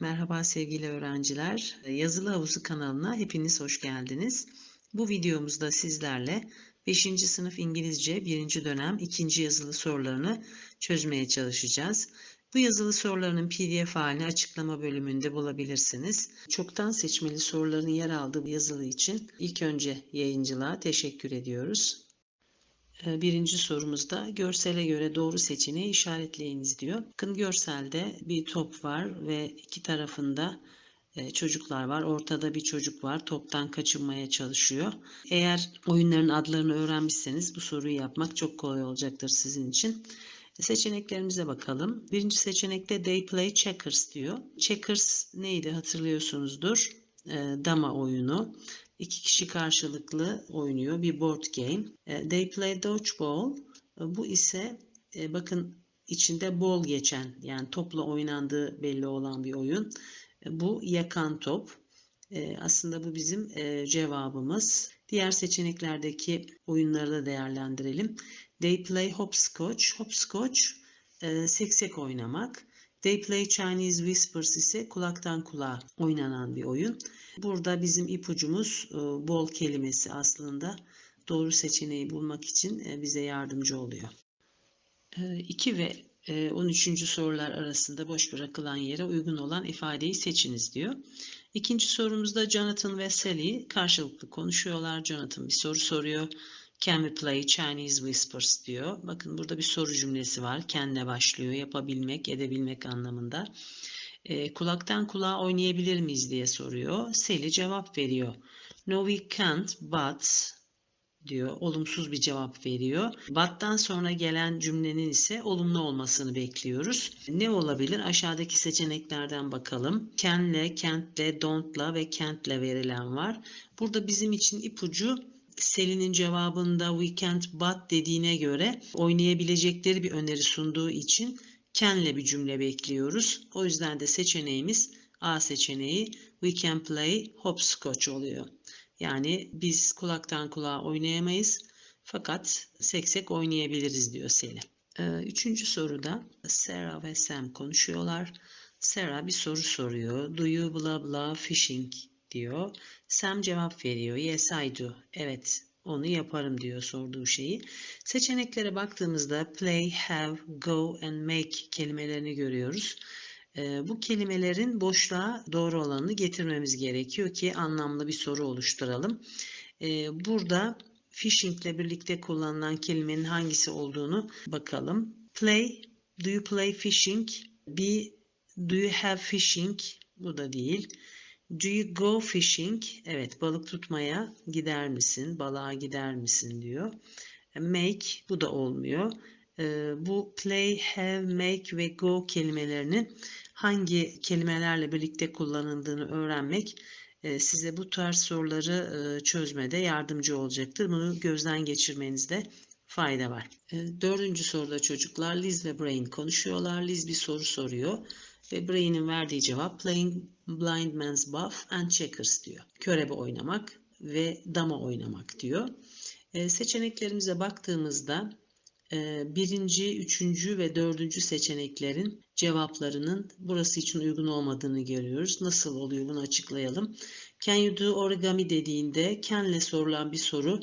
Merhaba sevgili öğrenciler. Yazılı Havuzu kanalına hepiniz hoş geldiniz. Bu videomuzda sizlerle 5. sınıf İngilizce 1. dönem 2. yazılı sorularını çözmeye çalışacağız. Bu yazılı soruların PDF halini açıklama bölümünde bulabilirsiniz. Çoktan seçmeli soruların yer aldığı yazılı için ilk önce yayıncılığa teşekkür ediyoruz. Ee, birinci sorumuzda görsele göre doğru seçeneği işaretleyiniz diyor. Bakın görselde bir top var ve iki tarafında e, çocuklar var. Ortada bir çocuk var. Toptan kaçınmaya çalışıyor. Eğer oyunların adlarını öğrenmişseniz bu soruyu yapmak çok kolay olacaktır sizin için. Seçeneklerimize bakalım. Birinci seçenekte they play checkers diyor. Checkers neydi hatırlıyorsunuzdur. E, dama oyunu. İki kişi karşılıklı oynuyor bir board game. E, they play dodgeball. E, bu ise e, bakın içinde ball geçen yani topla oynandığı belli olan bir oyun. Bu yakan top. Aslında bu bizim cevabımız. Diğer seçeneklerdeki oyunları da değerlendirelim. They play hopscotch. Hopscotch seksek oynamak. They Play Chinese Whispers ise kulaktan kulağa oynanan bir oyun. Burada bizim ipucumuz e, bol kelimesi aslında doğru seçeneği bulmak için e, bize yardımcı oluyor. 2 e, ve 13. sorular arasında boş bırakılan yere uygun olan ifadeyi seçiniz diyor. İkinci sorumuzda Jonathan ve Sally karşılıklı konuşuyorlar. Jonathan bir soru soruyor. Can we play Chinese whispers diyor. Bakın burada bir soru cümlesi var. Can'le başlıyor. Yapabilmek, edebilmek anlamında. E, kulaktan kulağa oynayabilir miyiz diye soruyor. Sally cevap veriyor. No we can't but diyor. Olumsuz bir cevap veriyor. But'tan sonra gelen cümlenin ise olumlu olmasını bekliyoruz. Ne olabilir? Aşağıdaki seçeneklerden bakalım. Can'le, can'tle, don't'la ve can'tle verilen var. Burada bizim için ipucu Selin'in cevabında we can't but dediğine göre oynayabilecekleri bir öneri sunduğu için can'le bir cümle bekliyoruz. O yüzden de seçeneğimiz A seçeneği we can play hopscotch oluyor. Yani biz kulaktan kulağa oynayamayız fakat seksek oynayabiliriz diyor Selin. Ee, üçüncü soruda Sarah ve Sam konuşuyorlar. Sarah bir soru soruyor. Do you blah fishing diyor. Sam cevap veriyor. Yes I do. Evet onu yaparım diyor sorduğu şeyi. Seçeneklere baktığımızda play, have, go and make kelimelerini görüyoruz. Ee, bu kelimelerin boşluğa doğru olanını getirmemiz gerekiyor ki anlamlı bir soru oluşturalım. Ee, burada fishing ile birlikte kullanılan kelimenin hangisi olduğunu bakalım. Play, do you play fishing? Be, do you have fishing? Bu da değil. Do you go fishing? Evet balık tutmaya gider misin? Balığa gider misin diyor. Make bu da olmuyor. Ee, bu play, have, make ve go kelimelerinin hangi kelimelerle birlikte kullanıldığını öğrenmek e, size bu tarz soruları e, çözmede yardımcı olacaktır. Bunu gözden geçirmenizde fayda var. E, dördüncü soruda çocuklar Liz ve Brain konuşuyorlar. Liz bir soru soruyor ve Brain'in verdiği cevap playing blind man's buff and checkers diyor. Körebe oynamak ve dama oynamak diyor. E, seçeneklerimize baktığımızda e, birinci, üçüncü ve dördüncü seçeneklerin cevaplarının burası için uygun olmadığını görüyoruz. Nasıl oluyor bunu açıklayalım. Can you do origami dediğinde can'le sorulan bir soru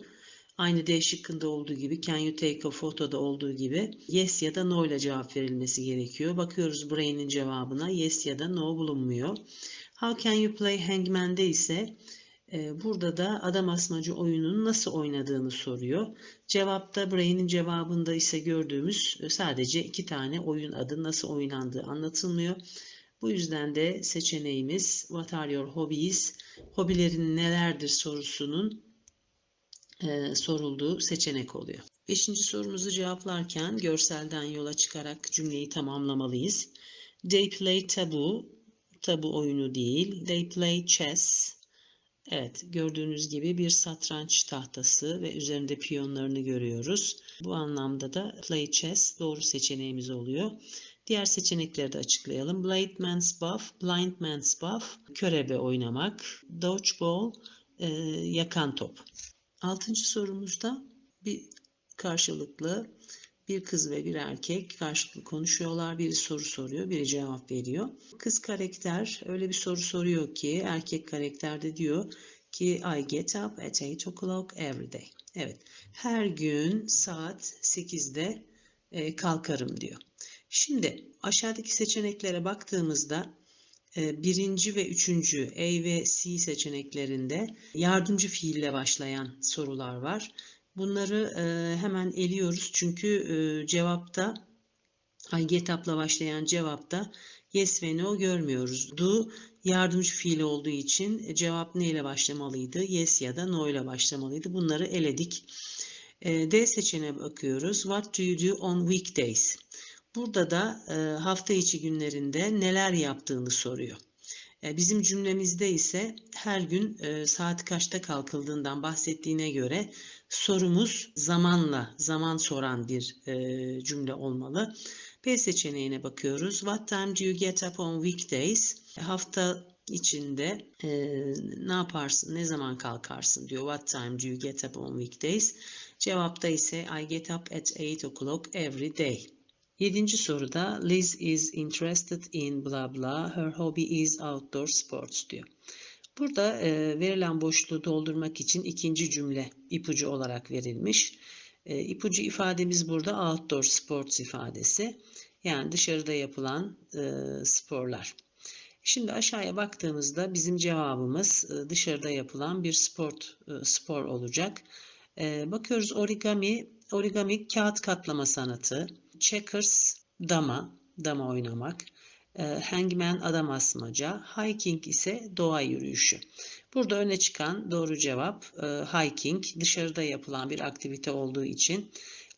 Aynı D şıkkında olduğu gibi can you take a photo'da olduğu gibi yes ya da no ile cevap verilmesi gerekiyor. Bakıyoruz Brain'in cevabına yes ya da no bulunmuyor. How can you play hangman'de ise e, burada da adam asmacı oyunun nasıl oynadığını soruyor. Cevapta Brain'in cevabında ise gördüğümüz e, sadece iki tane oyun adı nasıl oynandığı anlatılmıyor. Bu yüzden de seçeneğimiz What are your hobbies? Hobilerin nelerdir sorusunun e, sorulduğu seçenek oluyor. Beşinci sorumuzu cevaplarken görselden yola çıkarak cümleyi tamamlamalıyız. They play tabu, tabu oyunu değil. They play chess. Evet, gördüğünüz gibi bir satranç tahtası ve üzerinde piyonlarını görüyoruz. Bu anlamda da play chess doğru seçeneğimiz oluyor. Diğer seçenekleri de açıklayalım. Blind man's buff, blind man's buff, körebe oynamak, dodgeball, e, yakan top. Altıncı sorumuzda bir karşılıklı Bir kız ve bir erkek karşılıklı konuşuyorlar. Biri soru soruyor, biri cevap veriyor. Kız karakter öyle bir soru soruyor ki erkek karakter de diyor ki I get up at 8 o'clock every day. Evet, her gün saat 8'de e, kalkarım diyor. Şimdi aşağıdaki seçeneklere baktığımızda birinci ve üçüncü A ve C seçeneklerinde yardımcı fiille başlayan sorular var. Bunları e, hemen eliyoruz çünkü e, cevapta I get up'la başlayan cevapta yes ve no görmüyoruz. Do yardımcı fiil olduğu için cevap ne ile başlamalıydı? Yes ya da no ile başlamalıydı. Bunları eledik. D seçeneğine bakıyoruz. What do you do on weekdays? Burada da hafta içi günlerinde neler yaptığını soruyor. Bizim cümlemizde ise her gün saat kaçta kalkıldığından bahsettiğine göre sorumuz zamanla, zaman soran bir cümle olmalı. B seçeneğine bakıyoruz. What time do you get up on weekdays? Hafta içinde e, ne yaparsın, ne zaman kalkarsın diyor. What time do you get up on weekdays? Cevapta ise I get up at 8 o'clock every day. Yedinci soruda Liz is interested in blah blah. Her hobby is outdoor sports diyor. Burada e, verilen boşluğu doldurmak için ikinci cümle ipucu olarak verilmiş. E, ipucu ifademiz burada outdoor sports ifadesi. Yani dışarıda yapılan e, sporlar. Şimdi aşağıya baktığımızda bizim cevabımız e, dışarıda yapılan bir sport e, spor olacak. E, bakıyoruz origami, origami kağıt katlama sanatı, checkers dama, dama oynamak, e, hangman adam asmaca, hiking ise doğa yürüyüşü. Burada öne çıkan doğru cevap e, hiking, dışarıda yapılan bir aktivite olduğu için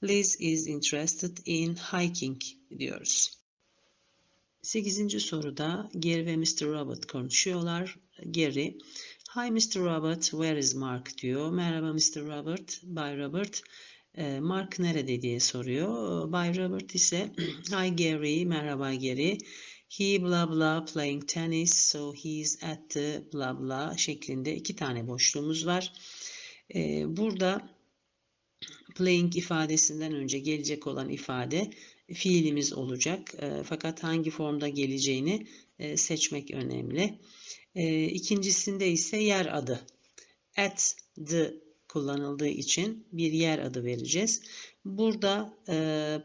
Liz is interested in hiking diyoruz. 8. soruda Gary ve Mr. Robert konuşuyorlar. Gary, Hi Mr. Robert, where is Mark diyor. Merhaba Mr. Robert, Bay Robert. Mark nerede diye soruyor. Bay Robert ise Hi Gary, merhaba Gary. He blah blah playing tennis, so he's at the blah blah şeklinde iki tane boşluğumuz var. Burada playing ifadesinden önce gelecek olan ifade fiilimiz olacak. Fakat hangi formda geleceğini seçmek önemli. İkincisinde ise yer adı. At the kullanıldığı için bir yer adı vereceğiz. Burada e,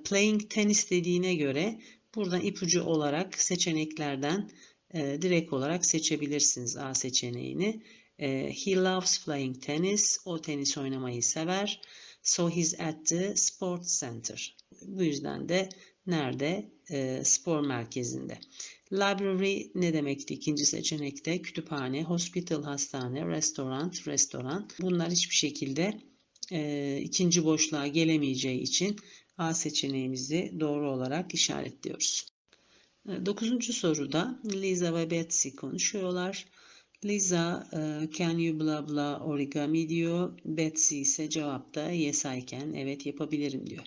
playing tennis dediğine göre buradan ipucu olarak seçeneklerden e, direkt olarak seçebilirsiniz A seçeneğini. E, he loves playing tennis. O tenis oynamayı sever. So he's at the sports center. Bu yüzden de nerede? E, spor merkezinde. Library ne demekti ikinci seçenekte? Kütüphane, hospital, hastane, restaurant, restoran. Bunlar hiçbir şekilde e, ikinci boşluğa gelemeyeceği için A seçeneğimizi doğru olarak işaretliyoruz. E, dokuzuncu soruda Lisa ve Betsy konuşuyorlar. Lisa, e, can you blah blah origami diyor. Betsy ise cevapta yes I can, evet yapabilirim diyor.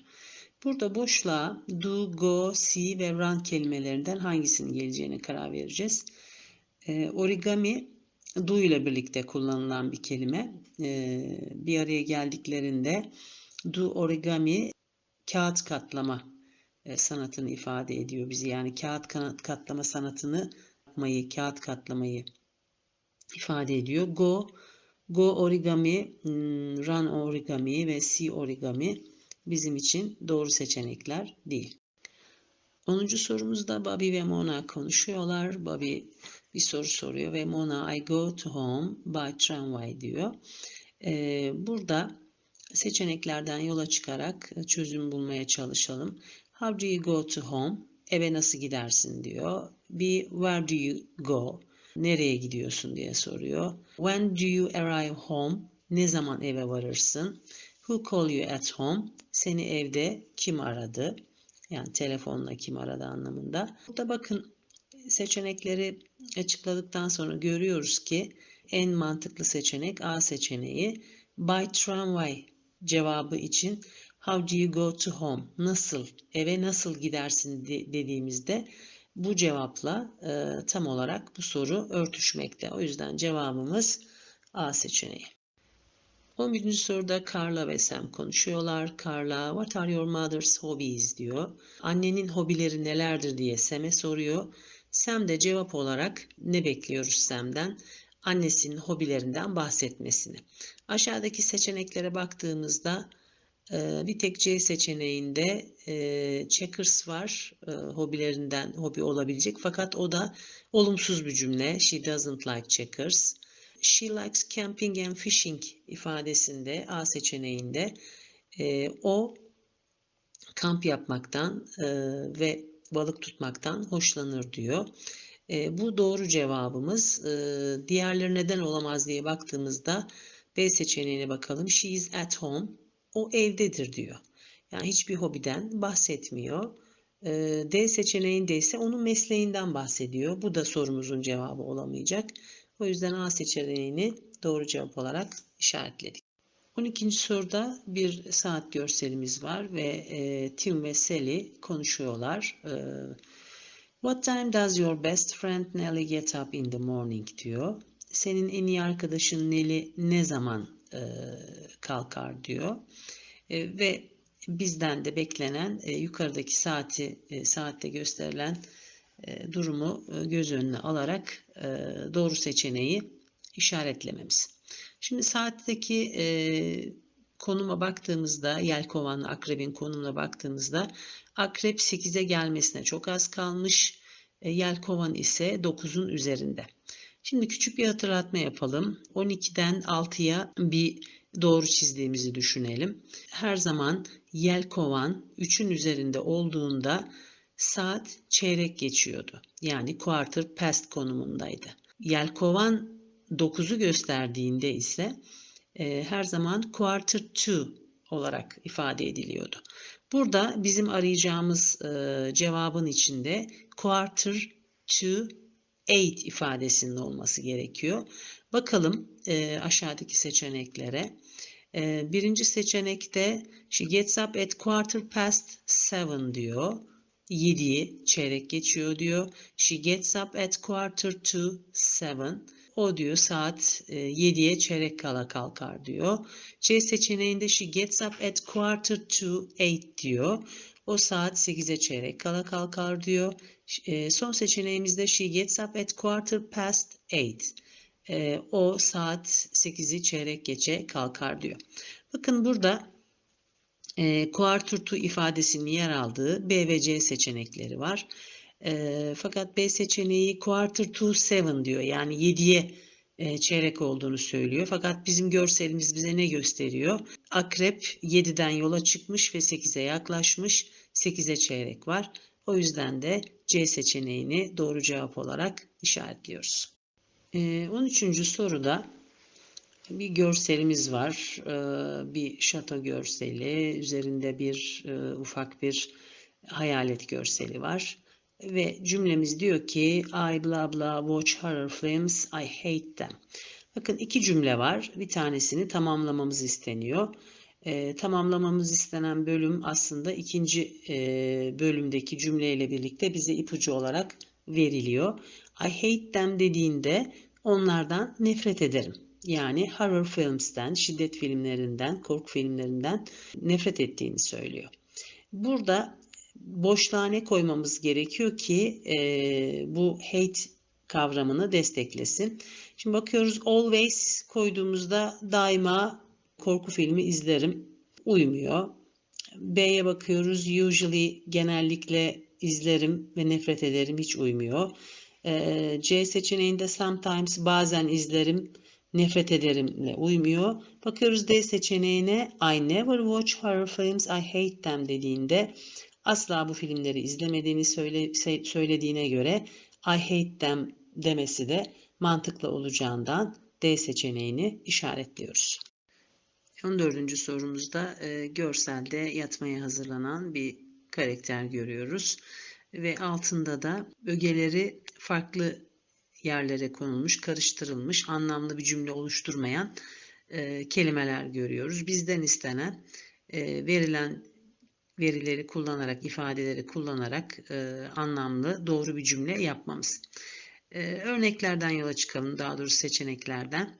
Burada boşluğa do, go, see ve run kelimelerinden hangisinin geleceğine karar vereceğiz. E, origami do ile birlikte kullanılan bir kelime. E, bir araya geldiklerinde do origami kağıt katlama e, sanatını ifade ediyor bizi. Yani kağıt katlama sanatını yapmayı, kağıt katlamayı ifade ediyor. Go, go origami, hmm, run origami ve see origami bizim için doğru seçenekler değil. 10. sorumuzda Bobby ve Mona konuşuyorlar. Bobby bir soru soruyor ve Mona I go to home by tramway diyor. Ee, burada seçeneklerden yola çıkarak çözüm bulmaya çalışalım. How do you go to home? Eve nasıl gidersin diyor. Bir where do you go? Nereye gidiyorsun diye soruyor. When do you arrive home? Ne zaman eve varırsın? Who call you at home? Seni evde kim aradı? Yani telefonla kim aradı anlamında. Burada bakın seçenekleri açıkladıktan sonra görüyoruz ki en mantıklı seçenek A seçeneği. By tramway cevabı için how do you go to home? Nasıl, eve nasıl gidersin dediğimizde bu cevapla e, tam olarak bu soru örtüşmekte. O yüzden cevabımız A seçeneği. 11. soruda Carla ve Sam konuşuyorlar. Carla, what are your mother's hobbies diyor. Annenin hobileri nelerdir diye Sam'e soruyor. Sam de cevap olarak ne bekliyoruz Sam'den? Annesinin hobilerinden bahsetmesini. Aşağıdaki seçeneklere baktığımızda e, bir tek C seçeneğinde e, checkers var e, hobilerinden hobi olabilecek fakat o da olumsuz bir cümle. She doesn't like checkers. She likes camping and fishing ifadesinde A seçeneğinde o kamp yapmaktan ve balık tutmaktan hoşlanır diyor. E, bu doğru cevabımız. E, diğerleri neden olamaz diye baktığımızda B seçeneğine bakalım. She is at home. O evdedir diyor. Yani hiçbir hobiden bahsetmiyor. E, D seçeneğinde ise onun mesleğinden bahsediyor. Bu da sorumuzun cevabı olamayacak. O yüzden A seçeneğini doğru cevap olarak işaretledik. 12. soruda bir saat görselimiz var ve e, Tim ve Sally konuşuyorlar. E, What time does your best friend Nelly get up in the morning diyor. Senin en iyi arkadaşın Nelly ne zaman e, kalkar diyor. E, ve bizden de beklenen e, yukarıdaki saati e, saatte gösterilen durumu e, göz önüne alarak e, doğru seçeneği işaretlememiz. Şimdi saatteki e, konuma baktığımızda, yelkovanlı akrebin konumuna baktığımızda akrep 8'e gelmesine çok az kalmış. E, yelkovan ise 9'un üzerinde. Şimdi küçük bir hatırlatma yapalım. 12'den 6'ya bir doğru çizdiğimizi düşünelim. Her zaman yelkovan 3'ün üzerinde olduğunda saat çeyrek geçiyordu. Yani quarter past konumundaydı. Yelkovan 9'u gösterdiğinde ise e, her zaman quarter to olarak ifade ediliyordu. Burada bizim arayacağımız e, cevabın içinde quarter to eight ifadesinin olması gerekiyor. Bakalım e, aşağıdaki seçeneklere. E, birinci seçenekte she gets up at quarter past seven diyor. 7'yi çeyrek geçiyor diyor. She gets up at quarter to seven. O diyor saat 7'ye e, çeyrek kala kalkar diyor. C seçeneğinde she gets up at quarter to 8 diyor. O saat 8'e çeyrek kala kalkar diyor. E, son seçeneğimizde she gets up at quarter past 8. E, o saat 8'i çeyrek geçe kalkar diyor. Bakın burada quarter to ifadesinin yer aldığı B ve C seçenekleri var. E, fakat B seçeneği quarter to seven diyor. Yani 7'ye e, çeyrek olduğunu söylüyor. Fakat bizim görselimiz bize ne gösteriyor? Akrep 7'den yola çıkmış ve 8'e yaklaşmış. 8'e çeyrek var. O yüzden de C seçeneğini doğru cevap olarak işaretliyoruz. E, 13. soruda bir görselimiz var. Bir şato görseli. Üzerinde bir ufak bir hayalet görseli var. Ve cümlemiz diyor ki I blah blah watch horror films, I hate them. Bakın iki cümle var. Bir tanesini tamamlamamız isteniyor. E, tamamlamamız istenen bölüm aslında ikinci e, bölümdeki cümleyle birlikte bize ipucu olarak veriliyor. I hate them dediğinde onlardan nefret ederim. Yani horror films'ten, şiddet filmlerinden, korku filmlerinden nefret ettiğini söylüyor. Burada boşluğa ne koymamız gerekiyor ki e, bu hate kavramını desteklesin. Şimdi bakıyoruz always koyduğumuzda daima korku filmi izlerim. Uymuyor. B'ye bakıyoruz usually genellikle izlerim ve nefret ederim hiç uymuyor. E, C seçeneğinde sometimes bazen izlerim nefret ederimle uymuyor. Bakıyoruz D seçeneğine I never watch horror films I hate them dediğinde asla bu filmleri izlemediğini söyle, söylediğine göre I hate them demesi de mantıklı olacağından D seçeneğini işaretliyoruz. 14. sorumuzda e, görselde yatmaya hazırlanan bir karakter görüyoruz. Ve altında da ögeleri farklı yerlere konulmuş, karıştırılmış, anlamlı bir cümle oluşturmayan e, kelimeler görüyoruz. Bizden istenen e, verilen verileri kullanarak, ifadeleri kullanarak e, anlamlı, doğru bir cümle yapmamız. E, örneklerden yola çıkalım, daha doğrusu seçeneklerden.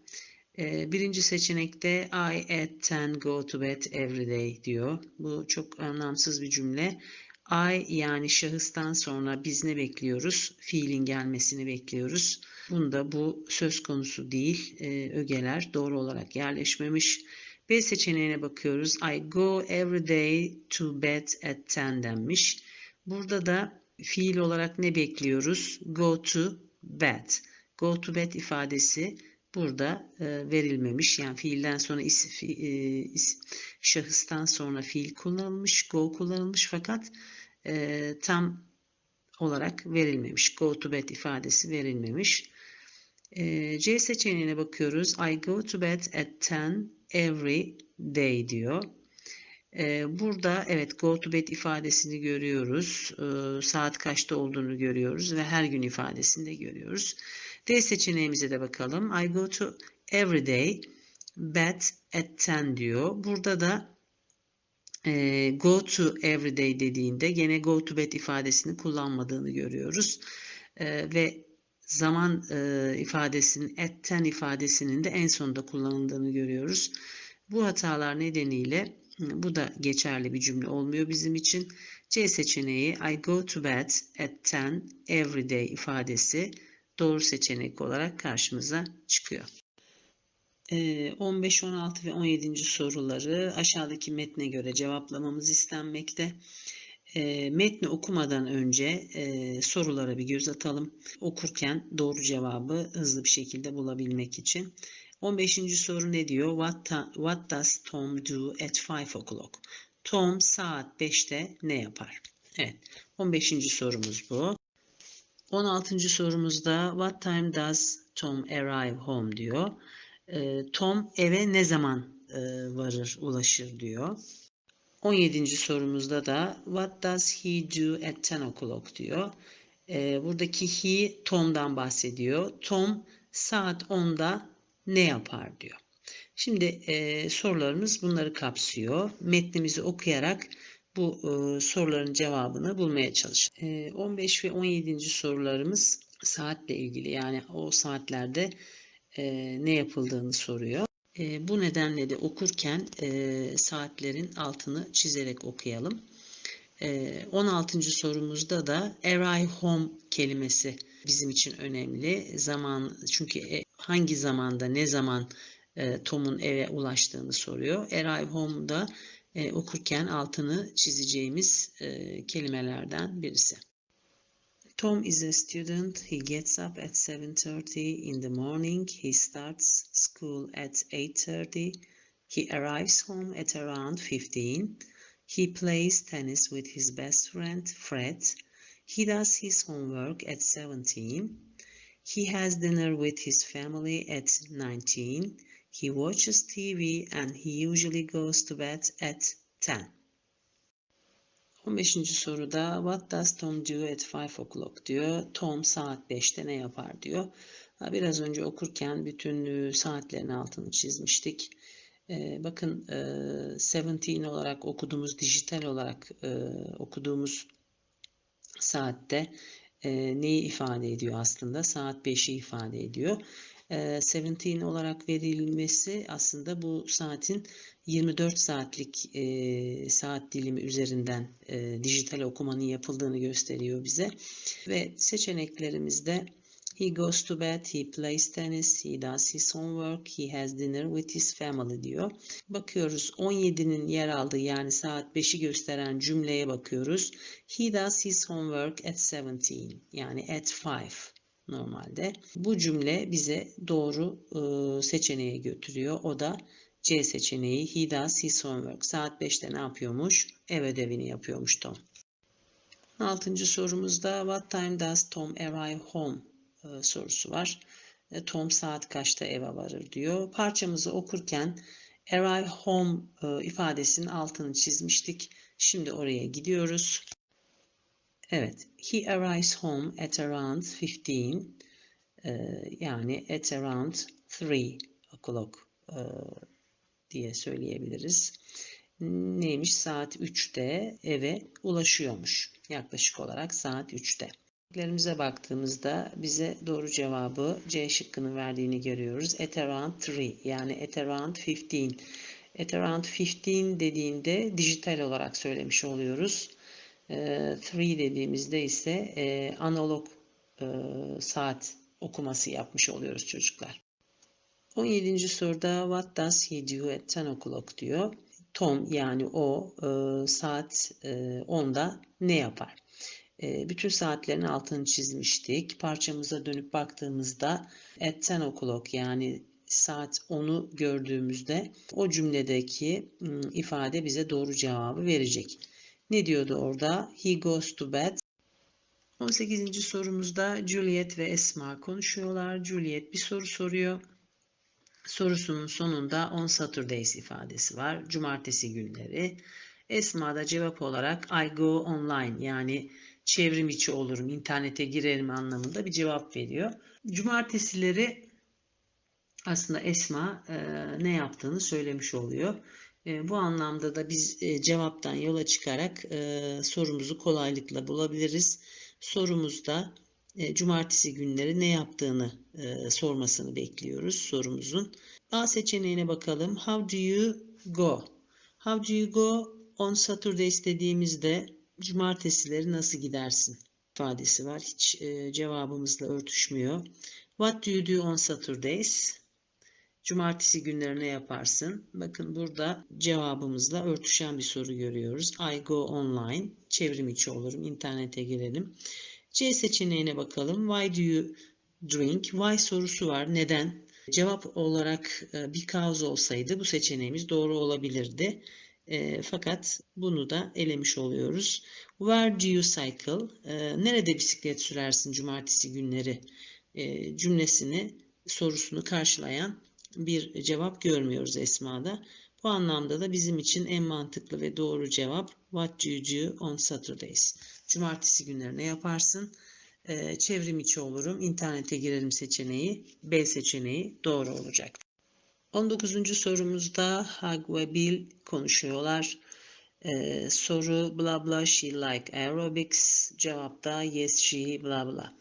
E, birinci seçenekte I at 10 go to bed every day diyor. Bu çok anlamsız bir cümle. I yani şahıstan sonra biz ne bekliyoruz? Fiilin gelmesini bekliyoruz. Bunda bu söz konusu değil. E, ögeler doğru olarak yerleşmemiş. B seçeneğine bakıyoruz. I go every day to bed at 10 denmiş. Burada da fiil olarak ne bekliyoruz? Go to bed. Go to bed ifadesi burada e, verilmemiş. Yani fiilden sonra is, fi, e, is, şahıstan sonra fiil kullanılmış, go kullanılmış fakat e, tam olarak verilmemiş. Go to bed ifadesi verilmemiş. E, C seçeneğine bakıyoruz. I go to bed at 10 every day diyor. E, burada evet go to bed ifadesini görüyoruz. E, saat kaçta olduğunu görüyoruz ve her gün ifadesini de görüyoruz. D seçeneğimize de bakalım. I go to every day bed at 10 diyor. Burada da e, go to every day dediğinde gene go to bed ifadesini kullanmadığını görüyoruz. E, ve zaman e, ifadesinin at 10 ifadesinin de en sonunda kullanıldığını görüyoruz. Bu hatalar nedeniyle bu da geçerli bir cümle olmuyor bizim için. C seçeneği I go to bed at 10 every day ifadesi doğru seçenek olarak karşımıza çıkıyor. 15, 16 ve 17. soruları aşağıdaki metne göre cevaplamamız istenmekte. Metni okumadan önce sorulara bir göz atalım. Okurken doğru cevabı hızlı bir şekilde bulabilmek için. 15. soru ne diyor? What, what does Tom do at 5 o'clock? Tom saat 5'te ne yapar? Evet. 15. sorumuz bu. 16. sorumuzda What time does Tom arrive home diyor. Tom eve ne zaman varır, ulaşır diyor. 17. sorumuzda da What does he do at 10 o'clock diyor. Buradaki he Tom'dan bahsediyor. Tom saat 10'da ne yapar diyor. Şimdi e, sorularımız bunları kapsıyor. Metnimizi okuyarak bu e, soruların cevabını bulmaya çalışın. E, 15 ve 17. sorularımız saatle ilgili yani o saatlerde e, ne yapıldığını soruyor. E, bu nedenle de okurken e, saatlerin altını çizerek okuyalım. E, 16. sorumuzda da arrive home kelimesi bizim için önemli. Zaman çünkü e, hangi zamanda ne zaman e, Tom'un eve ulaştığını soruyor. Arrive home'da e, okurken altını çizeceğimiz e, kelimelerden birisi. Tom is a student. He gets up at 7:30 in the morning. He starts school at 8:30. He arrives home at around 15. He plays tennis with his best friend Fred. He does his homework at 17. He has dinner with his family at 19. He watches TV and he usually goes to bed at 10. 15. soruda What does Tom do at 5 o'clock diyor. Tom saat 5'te ne yapar diyor. Biraz önce okurken bütün saatlerin altını çizmiştik. Bakın 17 olarak okuduğumuz, dijital olarak okuduğumuz saatte neyi ifade ediyor aslında? Saat 5'i ifade ediyor. 17 olarak verilmesi aslında bu saatin 24 saatlik e, saat dilimi üzerinden e, dijital okumanın yapıldığını gösteriyor bize. Ve seçeneklerimizde He goes to bed, he plays tennis, he does his homework, he has dinner with his family diyor. Bakıyoruz 17'nin yer aldığı yani saat 5'i gösteren cümleye bakıyoruz. He does his homework at 17 yani at 5 normalde. Bu cümle bize doğru e, seçeneğe götürüyor. O da C seçeneği. He does his homework. Saat 5'te ne yapıyormuş? Ev ödevini yapıyormuş Tom. 6. sorumuzda What time does Tom arrive home e, sorusu var. E, Tom saat kaçta eve varır diyor. Parçamızı okurken arrive home e, ifadesinin altını çizmiştik. Şimdi oraya gidiyoruz. Evet. He arrives home at around 15. yani at around 3 o'clock diye söyleyebiliriz. Neymiş? Saat 3'te eve ulaşıyormuş. Yaklaşık olarak saat 3'te. Seçeneklerimize baktığımızda bize doğru cevabı C şıkkının verdiğini görüyoruz. At around 3 yani at around 15. At around 15 dediğinde dijital olarak söylemiş oluyoruz. 3 dediğimizde ise e, analog e, saat okuması yapmış oluyoruz çocuklar. 17. soruda what does he do at 10 o'clock diyor. Tom yani o e, saat 10'da ne yapar? Bütün saatlerin altını çizmiştik. Parçamıza dönüp baktığımızda at 10 o'clock yani saat 10'u gördüğümüzde o cümledeki ifade bize doğru cevabı verecek. Ne diyordu orada? He goes to bed. 18. sorumuzda Juliet ve Esma konuşuyorlar. Juliet bir soru soruyor. Sorusunun sonunda on Saturdays ifadesi var. Cumartesi günleri. Esma da cevap olarak I go online yani çevrim içi olurum, internete girerim anlamında bir cevap veriyor. Cumartesileri aslında Esma e, ne yaptığını söylemiş oluyor. E, bu anlamda da biz e, cevaptan yola çıkarak e, sorumuzu kolaylıkla bulabiliriz. Sorumuzda e, cumartesi günleri ne yaptığını e, sormasını bekliyoruz sorumuzun. A seçeneğine bakalım. How do you go? How do you go on Saturdays dediğimizde cumartesileri nasıl gidersin ifadesi var. Hiç e, cevabımızla örtüşmüyor. What do you do on Saturdays? Cumartesi günleri ne yaparsın? Bakın burada cevabımızla örtüşen bir soru görüyoruz. I go online. Çevrim içi olurum. İnternete girelim. C seçeneğine bakalım. Why do you drink? Why sorusu var. Neden? Cevap olarak e, because olsaydı bu seçeneğimiz doğru olabilirdi. E, fakat bunu da elemiş oluyoruz. Where do you cycle? E, nerede bisiklet sürersin cumartesi günleri? E, cümlesini, sorusunu karşılayan bir cevap görmüyoruz Esma'da. Bu anlamda da bizim için en mantıklı ve doğru cevap What do you do on Saturdays? Cumartesi günleri ne yaparsın? Ee, çevrim içi olurum. İnternete girelim seçeneği. B seçeneği doğru olacak. 19. sorumuzda Hag ve Bill konuşuyorlar. Ee, soru bla bla she like aerobics. Cevapta yes she bla bla.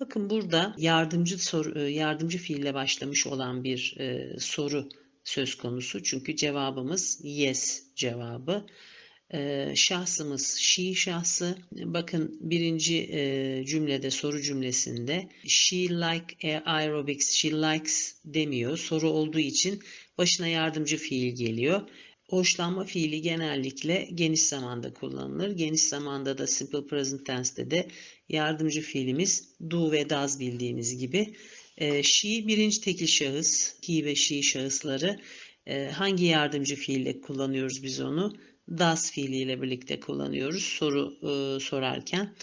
Bakın burada yardımcı soru, e, yardımcı fiille başlamış olan bir e, soru söz konusu. Çünkü cevabımız yes cevabı. Şahsımız she şahsı. Bakın birinci cümlede soru cümlesinde she like aerobics, she likes demiyor. Soru olduğu için başına yardımcı fiil geliyor. Hoşlanma fiili genellikle geniş zamanda kullanılır. Geniş zamanda da simple present tense'de de yardımcı fiilimiz do ve does bildiğimiz gibi. She birinci tekil şahıs, he ve she şahısları hangi yardımcı fiille kullanıyoruz biz onu? Does fiiliyle birlikte kullanıyoruz soru e, sorarken.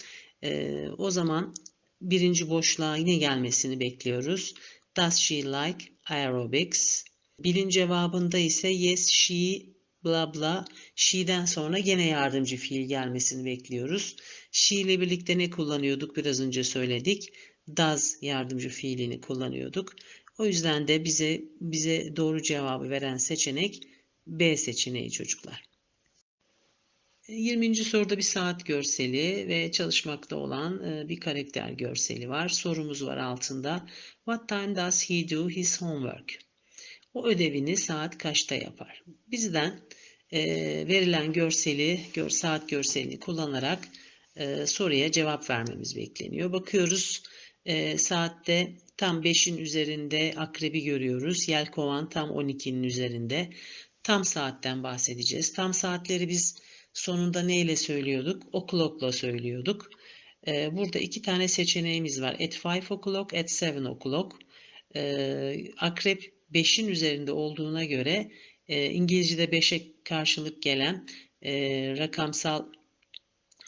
E, o zaman birinci boşluğa yine gelmesini bekliyoruz. Does she like aerobics? Bilin cevabında ise yes she bla bla she'den sonra gene yardımcı fiil gelmesini bekliyoruz. She ile birlikte ne kullanıyorduk? Biraz önce söyledik. Does yardımcı fiilini kullanıyorduk. O yüzden de bize bize doğru cevabı veren seçenek B seçeneği çocuklar. 20. soruda bir saat görseli ve çalışmakta olan e, bir karakter görseli var. Sorumuz var altında. What time does he do his homework? O ödevini saat kaçta yapar? Bizden e, verilen görseli, gör, saat görselini kullanarak e, soruya cevap vermemiz bekleniyor. Bakıyoruz saatte tam 5'in üzerinde akrebi görüyoruz. Yelkovan tam 12'nin üzerinde. Tam saatten bahsedeceğiz. Tam saatleri biz sonunda neyle söylüyorduk? O'clock'la söylüyorduk. E, burada iki tane seçeneğimiz var. At 5 o'clock, at 7 o'clock. E, akrep 5'in üzerinde olduğuna göre e, İngilizce'de 5'e karşılık gelen e, rakamsal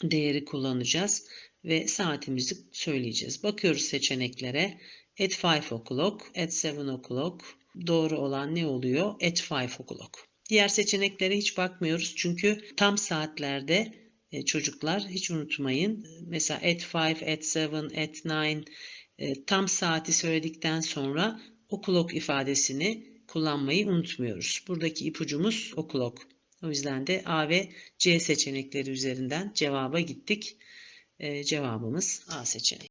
değeri kullanacağız ve saatimizi söyleyeceğiz. Bakıyoruz seçeneklere. At 5 o'clock, at 7 o'clock. Doğru olan ne oluyor? At 5 o'clock. Diğer seçeneklere hiç bakmıyoruz. Çünkü tam saatlerde e, çocuklar hiç unutmayın. Mesela at 5, at 7, at 9 e, tam saati söyledikten sonra o'clock ifadesini kullanmayı unutmuyoruz. Buradaki ipucumuz o'clock. O yüzden de A ve C seçenekleri üzerinden cevaba gittik. E, cevabımız A seçeneği.